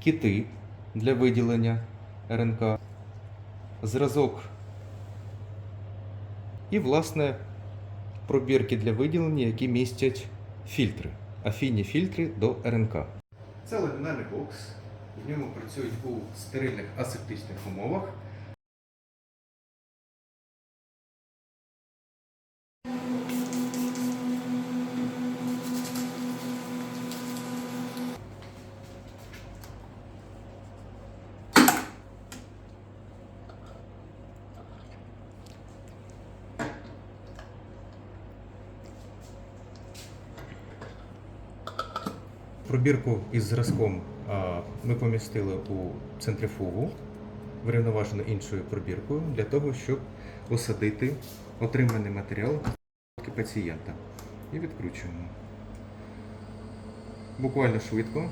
кіти для виділення РНК, зразок і, власне, пробірки для виділення, які містять фільтри, афінні фільтри до РНК. Це ламінальний бокс. В ньому працюють у стерильних асептичних умовах. Пробірку із зразком ми помістили у центрифугу, врівноважену іншою пробіркою, для того, щоб осадити отриманий матеріал пацієнта. І відкручуємо. Буквально швидко.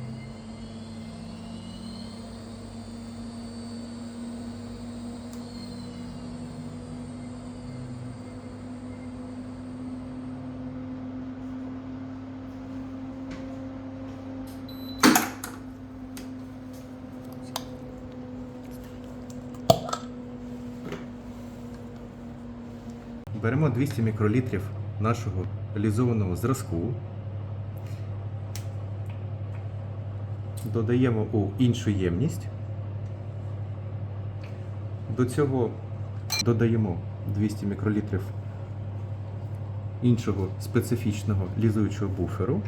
Беремо 200 мікролітрів нашого лізованого зразку, додаємо у іншу ємність. До цього додаємо 200 мікролітрів іншого специфічного лізуючого буферу.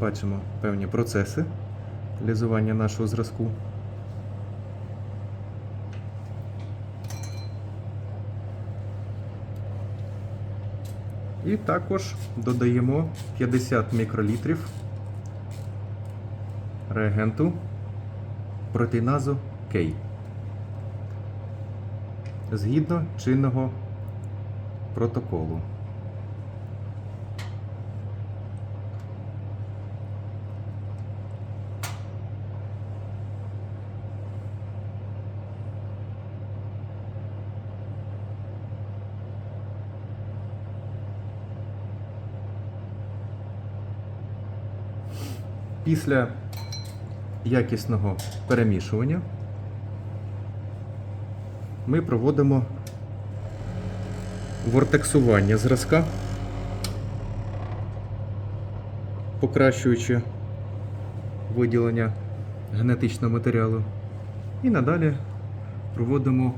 Бачимо певні процеси лізування нашого зразку. І також додаємо 50 мікролітрів реагенту протeinазу K. Згідно чинного протоколу. Після якісного перемішування ми проводимо вортексування зразка, покращуючи виділення генетичного матеріалу. І надалі проводимо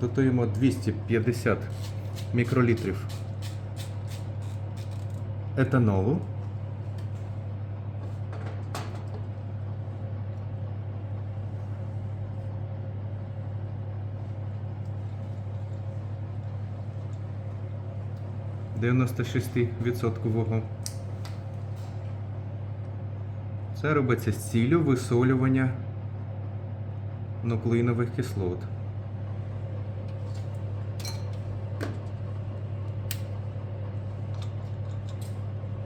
дотуємо 250 мікролітрів етанолу. Дев'яносто відсоткового. Це робиться з ціллю висолювання нуклеїнових кислот.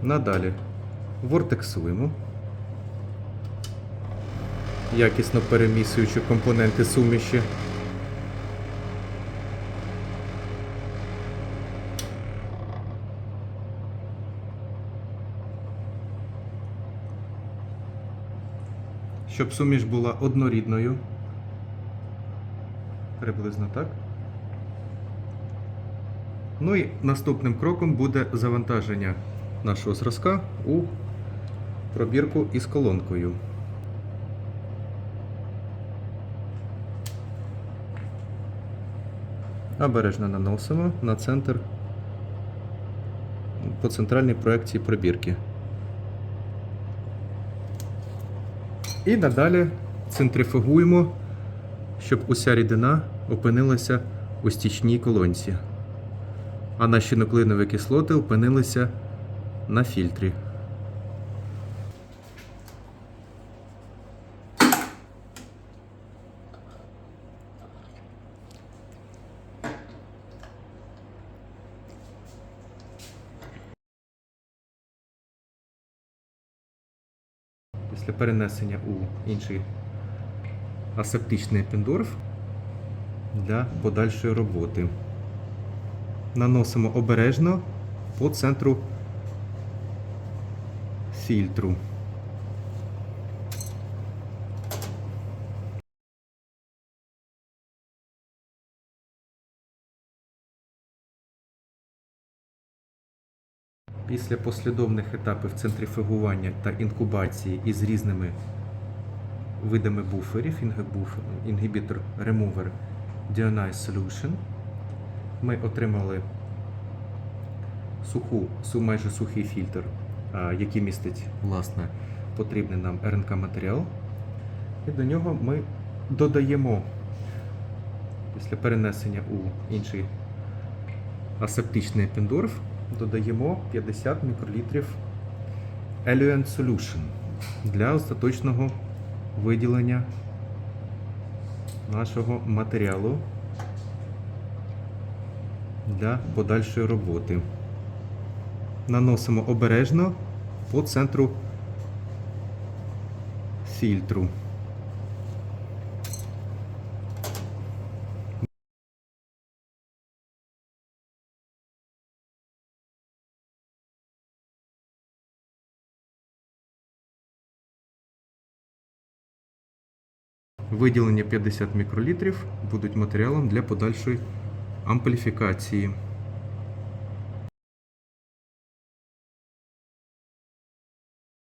Надалі вортексуємо, якісно перемісуючи компоненти суміші. Щоб суміш була однорідною. Приблизно так. Ну і наступним кроком буде завантаження нашого зразка у пробірку із колонкою. Обережно наносимо на центр по центральній проекції пробірки. І надалі центрифугуємо, щоб уся рідина опинилася у стічній колонці, а наші нуклеїнові кислоти опинилися на фільтрі. Після перенесення у інший асептичний епіндорф для подальшої роботи. Наносимо обережно по центру фільтру. Після послідовних етапів центрифугування та інкубації із різними видами буферів, інгібітор Remover Dionyse Solution, ми отримали суху, майже сухий фільтр, який містить власне потрібний нам РНК матеріал. І до нього ми додаємо після перенесення у інший асептичний епіндорф, додаємо 50 мікролітрів Eluent Solution для остаточного виділення нашого матеріалу для подальшої роботи. Наносимо обережно по центру фільтру. Виділення 50 мікролітрів будуть матеріалом для подальшої ампліфікації.